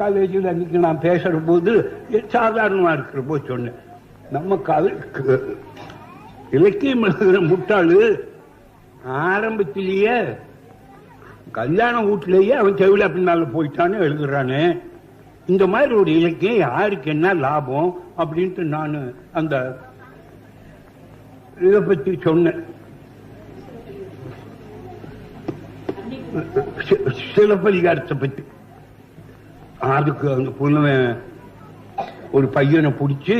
காலேஜில் அன்னைக்கு நான் பேசுற போது சாதாரணமா இருக்கிற போது சொன்னேன். நம்ம காலுக்கு இலக்கியம் எழுதுகிற முட்டாளு ஆரம்பத்திலேயே கல்யாண வீட்டிலேயே அவன் செவில பின்னால போயிட்டான்னு எழுதுறானே. இந்த மாதிரி ஒரு இலக்கியம் யாருக்கு என்ன லாபம் அப்படின்ட்டு நான் அந்த இதை பத்தி சொன்னேன். சிலப்பதிகாரத்தை பத்தி. அதுக்கு அந்த பொண்ணு ஒரு பையனை பிடிச்சி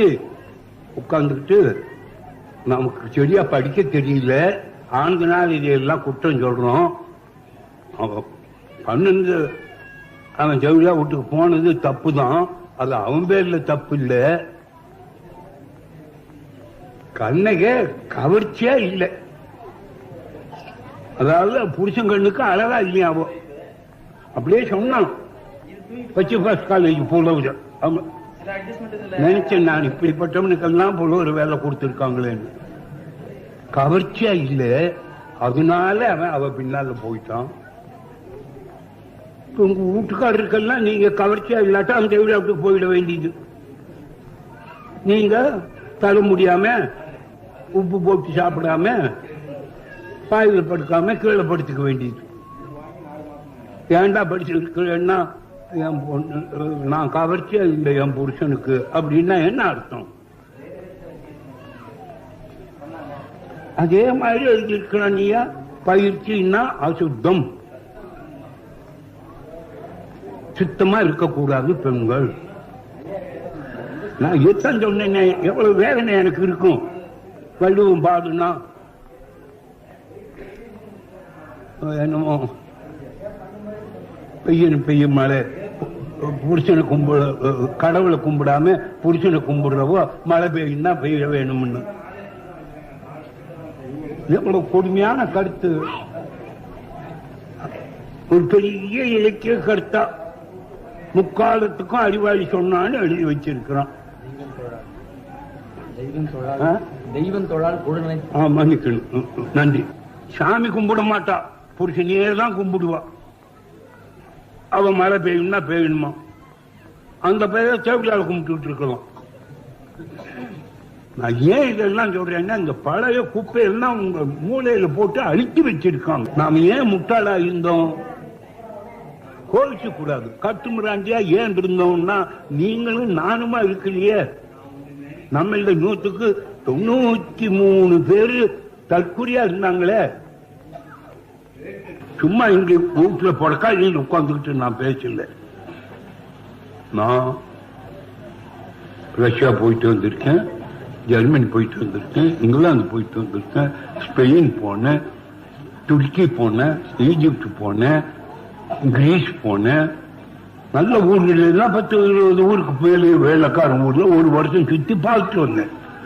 உட்காந்துக்கிட்டு நமக்கு சரியா படிக்க தெரியல. ஆண்களால் இதையெல்லாம் குற்றம் சொல்றோம். அவன் அவன் ஜவுளியா வீட்டுக்கு போனது தப்பு தான் அது அவன் பேர்ல தப்பு இல்ல கண்ணக கவர்ச்சியா இல்லை. அதாவது புருஷன் கண்ணுக்கு அழகா இல்லையா அவ அப்படியே சொன்னான். பச்சை காலேஜ் புலவர் அவன் நினைச்சேன் நான் இப்படிப்பட்டவனுக்கெல்லாம் போல ஒரு வேலை கொடுத்துருக்காங்களேன்னு. கவர்ச்சியா இல்ல. அதனால அவன் அவ பின்னால போயிட்டான். உங்க வீட்டுக்காரருக்கெல்லாம் நீங்க கவர்ச்சியா இல்லாட்டா அந்த விட்டு போயிட வேண்டியது. நீங்க தர முடியாம உப்பு போட்டு சாப்பிடாம பாயில் படுக்காம கீழே படுத்துக்க வேண்டியது. ஏன்டா படிச்சிருக்கிறேன்னா என் பொண்ணு நான் கவர்ச்சியா இல்லை என் புருஷனுக்கு? அப்படின்னா என்ன அர்த்தம்? அதே மாதிரி எழுதியிருக்கிறான் நீயா பயிற்சின்னா அசுத்தம். சுத்தமா இருக்கக்கூடாது பெண்கள். நான் யுத்தம் சொன்னேன் எவ்வளவு வேதனை எனக்கு இருக்கும். வள்ளுவம் பாடுனா என்னமோ பெய்யணும் பெய்யும் மழை. புருஷனை கும்பிட கடவுளை கும்பிடாம புருஷனை கும்பிடுறவோ மழை பெய்யும்னா பெய்ய வேணும்னு. எவ்வளவு கொடுமையான கருத்து. ஒரு பெரிய இலக்கிய கருத்தா. முக்காலத்துக்கும் அறிவாளி சொன்னான்னு எழுதி வச்சிருக்கிறான் தெய்வம் தொழால் கொடுமை. மன்னிக்கணும். நன்றி. சாமி கும்பிட மாட்டா. புருஷனையே தான் கும்பிடுவா. அவன் மழை பெய்யும்னா பெய்யணுமா அந்த பெயரை சேவிலால் கும்பிட்டு இருக்கலாம் நான் ஏன் இதெல்லாம் சொல்றேன்னா இந்த பழைய குப்பையெல்லாம் உங்க மூளையில போட்டு அழித்து வச்சிருக்காங்க. நாம ஏன் முட்டாளா இருந்தோம்? கோவிச்சு கூடாது கட்டுமிராண்டியா ஏன் இருந்தோம்னா நீங்களும் நானுமா இருக்கலையே. நம்மள நூத்துக்கு தொண்ணூத்தி மூணு பேரு தற்குறியா இருந்தாங்களே. சும்மா இங்க வீட்டுல போடக்கா நீங்க உட்காந்துக்கிட்டு நான் பேசல. நான் ரஷ்யா போயிட்டு வந்திருக்கேன் ஜெர்மனி போயிட்டு வந்திருக்கேன் இங்கிலாந்து போயிட்டு வந்திருக்கேன் ஸ்பெயின் போனேன் துருக்கி போனேன் ஈஜிப்ட் போனேன் கிரீஸ் போனேன். நல்ல ஊர்கள் பத்து இருபது ஊருக்கு மேலே வேலைக்காரன் ஊர்ல ஒரு வருஷம் சுத்தி பார்த்துட்டு வந்தேன்.